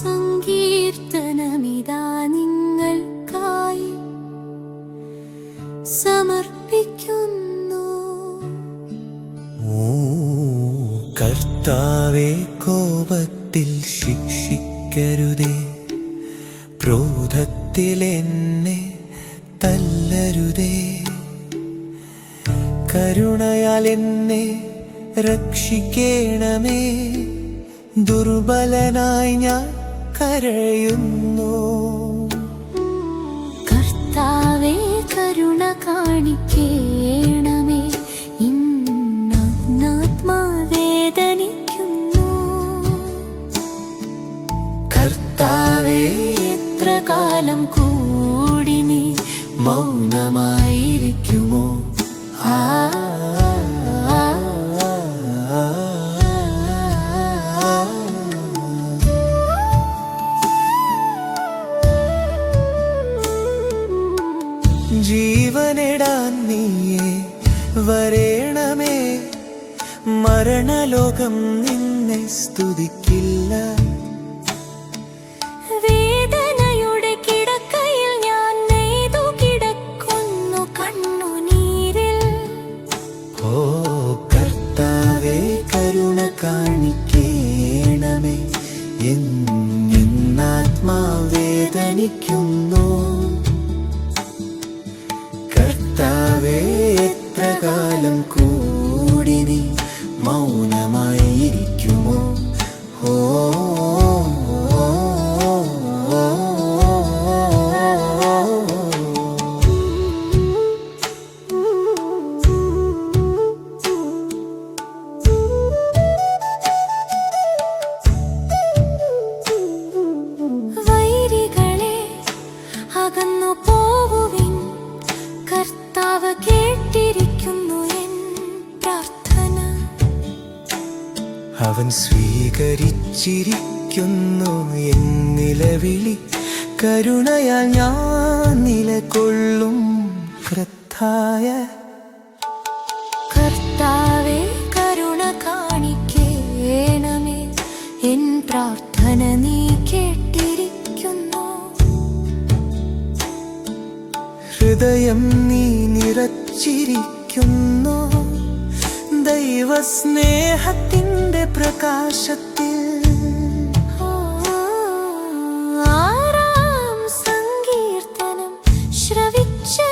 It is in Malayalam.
സങ്കീർത്തനമിതാ നിങ്ങൾക്കായി സമർപ്പിക്കുന്നു. കർത്താവെ കോപത്തിൽ ശിക്ഷിക്കരുതേ. ക്രോധത്തിൽ എന്നെ തല്ലരുതേ. കരുണയാൽ എന്നെ രക്ഷിക്കണമേ. ദുർബലനായി ഞാൻ കരയുന്നു. കാലം കൂടിനി മൗനമായിരിക്കുമോ? ആ. ജീവനിടാൻ നീയേ വരേണമേ. മരണലോകം നിന്നെ സ്തുതിക്കില്ല. കാണിക്കേണമേ. എന്നാത്മാവേദനിക്കുന്നു അവൻ സ്വീകരിച്ചിരിക്കുന്നു എൻ നിലവിളി കരുണയാൽ ഞാൻ നിലകൊള്ളും കൃത്തായ കർത്താവേ കരുണ കാണിക്കേണമേ. എൻ പ്രാർത്ഥന നീ കേട്ടിരിക്കുന്നു. ഹൃദയം നീ നിറച്ചിരിക്കുന്നു. ദൈവസ്നേഹത്തിന്റെ പ്രകാശത്തിൽ. ആറാം സങ്കീർത്തനം ശ്രവിച്ചു